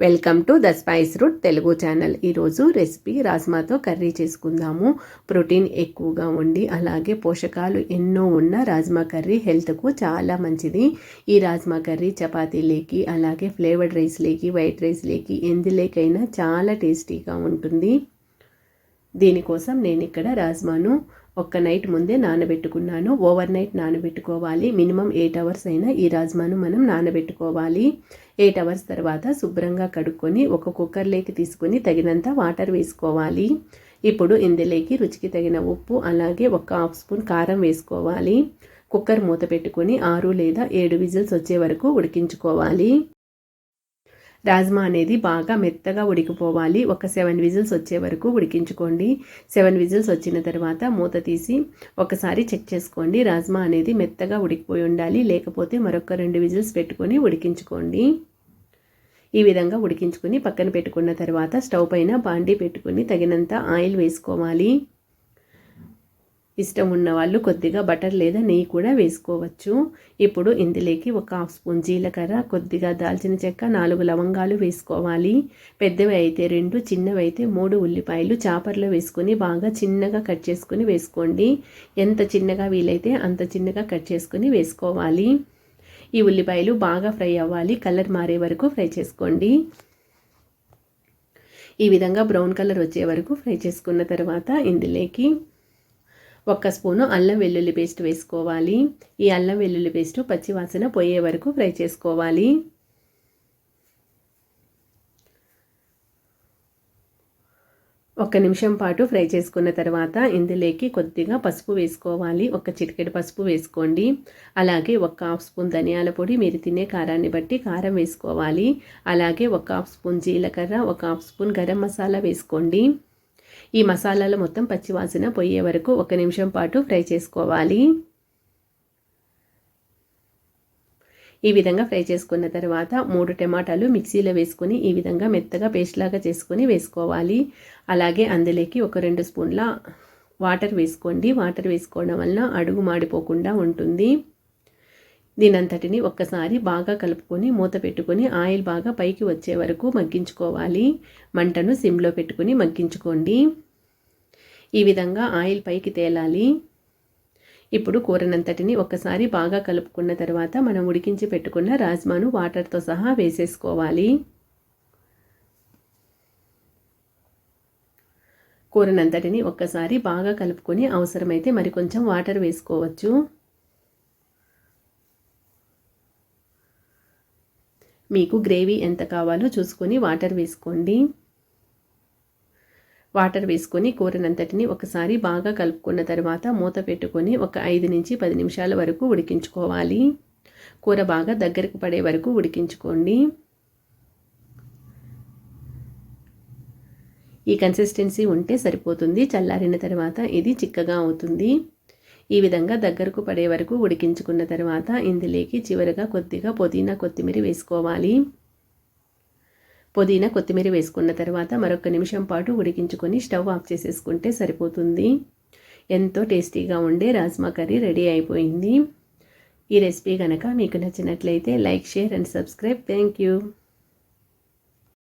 Welcome to the Spice Root Telugu channel. ఈరోజు recipe రాజ్మాతో curry చేసుకుందాము. ప్రోటీన్ ఎక్కువగా ఉండి అలాగే పోషకాలు ఎన్నో ఉన్న రాజ్మా కర్రీ హెల్త్కు చాలా మంచిది. ఈ రాజ్మా కర్రీ చపాతీలేకి అలాగే ఫ్లేవర్డ్ రైస్లేకి వైట్ రైస్లేకి ఎందులేకైనా చాలా టేస్టీగా ఉంటుంది. దీనికోసం నేను ఇక్కడ రాజ్మాను ఒక్క నైట్ ముందే నానబెట్టుకున్నాను. ఓవర్ నైట్ నానబెట్టుకోవాలి. మినిమం ఎయిట్ అవర్స్ అయినా ఈ రాజ్మాను మనం నానబెట్టుకోవాలి. ఎయిట్ అవర్స్ తర్వాత శుభ్రంగా కడుక్కొని ఒక కుక్కర్లోకి తీసుకొని తగినంత వాటర్ వేసుకోవాలి. ఇప్పుడు ఇందులోకి రుచికి తగిన ఉప్పు అలాగే ఒక హాఫ్ స్పూన్ కారం వేసుకోవాలి. కుక్కర్ మూత పెట్టుకొని ఆరు లేదా ఏడు విజిల్స్ వచ్చే వరకు ఉడికించుకోవాలి. రాజ్మా అనేది బాగా మెత్తగా ఉడికిపోవాలి. ఒక సెవెన్ విజిల్స్ వచ్చే వరకు ఉడికించుకోండి. సెవెన్ విజిల్స్ వచ్చిన తర్వాత మూత తీసి ఒకసారి చెక్ చేసుకోండి. రాజ్మా అనేది మెత్తగా ఉడికిపోయి ఉండాలి. లేకపోతే మరొక రెండు విజిల్స్ పెట్టుకొని ఉడికించుకోండి. ఈ విధంగా ఉడికించుకొని పక్కన పెట్టుకున్న తర్వాత స్టవ్ పైన బాండీ పెట్టుకుని తగినంత ఆయిల్ వేసుకోవాలి. ఇష్టం ఉన్నవాళ్ళు కొద్దిగా బటర్ లేదా నెయ్యి కూడా వేసుకోవచ్చు. ఇప్పుడు ఇందులోకి ఒక హాఫ్ స్పూన్ జీలకర్ర కొద్దిగా దాల్చిన చెక్క నాలుగు లవంగాలు వేసుకోవాలి. పెద్దవి అయితే రెండు చిన్నవి అయితే మూడు ఉల్లిపాయలు చాపర్లో వేసుకొని బాగా చిన్నగా కట్ చేసుకొని వేసుకోండి. ఎంత చిన్నగా వీలైతే అంత చిన్నగా కట్ చేసుకొని వేసుకోవాలి. ఈ ఉల్లిపాయలు బాగా ఫ్రై అవ్వాలి కలర్ మారే వరకు ఫ్రై చేసుకోండి. ఈ విధంగా బ్రౌన్ కలర్ వచ్చే వరకు ఫ్రై చేసుకున్న తర్వాత ఇందులోకి ఒక్క స్పూను అల్లం వెల్లుల్లి పేస్ట్ వేసుకోవాలి. ఈ అల్లం వెల్లుల్లి పేస్ట్ పచ్చివాసన పోయే వరకు ఫ్రై చేసుకోవాలి. ఒక నిమిషం పాటు ఫ్రై చేసుకున్న తర్వాత ఇందులోకి కొద్దిగా పసుపు వేసుకోవాలి. ఒక చిటికెడు పసుపు వేసుకోండి. అలాగే ఒక హాఫ్ స్పూన్ ధనియాల పొడి మీరు తినే కారాన్ని బట్టి కారం వేసుకోవాలి. అలాగే ఒక హాఫ్ స్పూన్ జీలకర్ర ఒక హాఫ్ స్పూన్ గరం మసాలా వేసుకోండి. ఈ మసాలాలు మొత్తం పచ్చివాసన పోయే వరకు ఒక నిమిషం పాటు ఫ్రై చేసుకోవాలి. ఈ విధంగా ఫ్రై చేసుకున్న తర్వాత మూడు టమాటాలు మిక్సీలో వేసుకొని ఈ విధంగా మెత్తగా పేస్ట్ లాగా చేసుకొని వేసుకోవాలి. అలాగే అందులోకి ఒక రెండు స్పూన్ల వాటర్ వేసుకోండి. వాటర్ వేసుకోవడం వలన అడుగు మాడిపోకుండా ఉంటుంది. దీనంతటిని ఒక్కసారి బాగా కలుపుకొని మూత పెట్టుకొని ఆయిల్ బాగా పైకి వచ్చే వరకు మగ్గించుకోవాలి. మంటను సిమ్లో పెట్టుకొని మగ్గించుకోండి. ఈ విధంగా ఆయిల్ పైకి తేలాలి. ఇప్పుడు కూరనంతటిని ఒక్కసారి బాగా కలుపుకున్న తర్వాత మనం ఉడికించి పెట్టుకున్న రాజ్మాను వాటర్తో సహా వేసేసుకోవాలి. కూరనంతటిని ఒక్కసారి బాగా కలుపుకొని అవసరమైతే మరికొంచెం వాటర్ వేసుకోవచ్చు. మీకు గ్రేవీ ఎంత కావాలో చూసుకొని వాటర్ వేసుకోండి. వాటర్ వేసుకొని కూరనంతటిని ఒకసారి బాగా కలుపుకున్న తర్వాత మూత పెట్టుకొని ఒక ఐదు నుంచి పది నిమిషాల వరకు ఉడికించుకోవాలి. కూర బాగా దగ్గరకు పడే వరకు ఉడికించుకోండి. ఈ కన్సిస్టెన్సీ ఉంటే సరిపోతుంది. చల్లారిన తర్వాత ఇది చిక్కగా అవుతుంది. ఈ విధంగా దగ్గరకు పడే వరకు ఉడికించుకున్న తర్వాత ఇందులోకి చివరిగా కొద్దిగా పుదీనా కొత్తిమీర వేసుకోవాలి. పుదీనా కొత్తిమీర వేసుకున్న తర్వాత మరొక నిమిషం పాటు ఉడికించుకొని స్టవ్ ఆఫ్ చేసేసుకుంటే సరిపోతుంది. ఎంతో టేస్టీగా ఉండే రాజ్మా కర్రీ రెడీ అయిపోయింది. ఈ రెసిపీ కనుక మీకు నచ్చినట్లయితే like share and subscribe. Thank you